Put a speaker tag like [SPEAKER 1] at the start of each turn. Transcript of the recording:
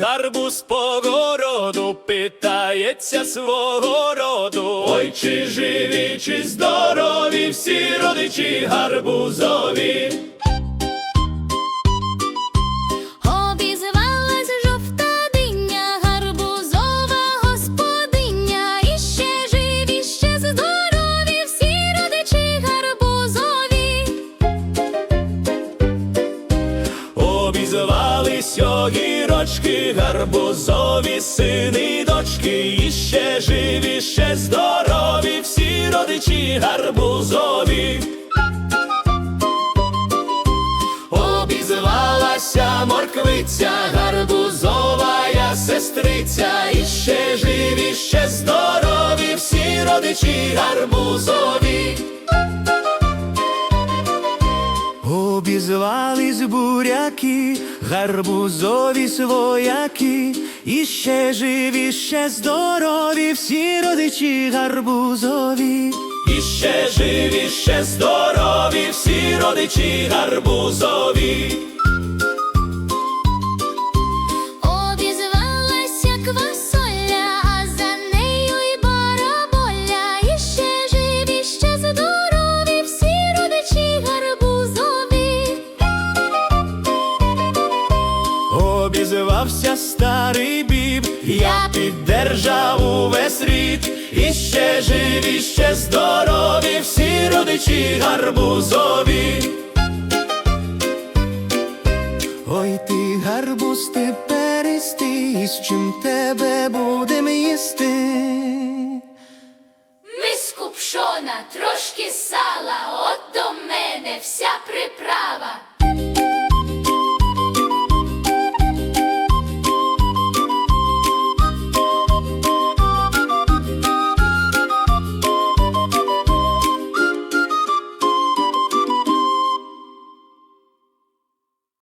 [SPEAKER 1] гарбуз по городу, питається свого роду. Ой, чи живі, чи здорові, всі родичі гарбузові.
[SPEAKER 2] Обізвалась жовта диня, гарбузова господиня, і ще живі, ще здорові, всі родичі гарбузові.
[SPEAKER 1] Обізвались огірочки, гарбузові сини й дочки, і ще живі, ще здорові, всі родичі гарбузові. Обізвалася морквиця, гарбузова я сестриця, і ще живі, ще здорові, всі родичі гарбузові. Обізвались буряки, гарбузові свояки, і ще живі, ще здорові, всі родичі гарбузові. І ще живі, ще здорові, всі родичі гарбузові. Обізвався старий біб, я піддержав увесь рід, і ще живі, ще здорові, всі родичі гарбузові. Ой ти гарбуз, ти перистий, з чим тебе будем їсти?
[SPEAKER 2] Миску пшона, трошки сала, от до мене вся приправа.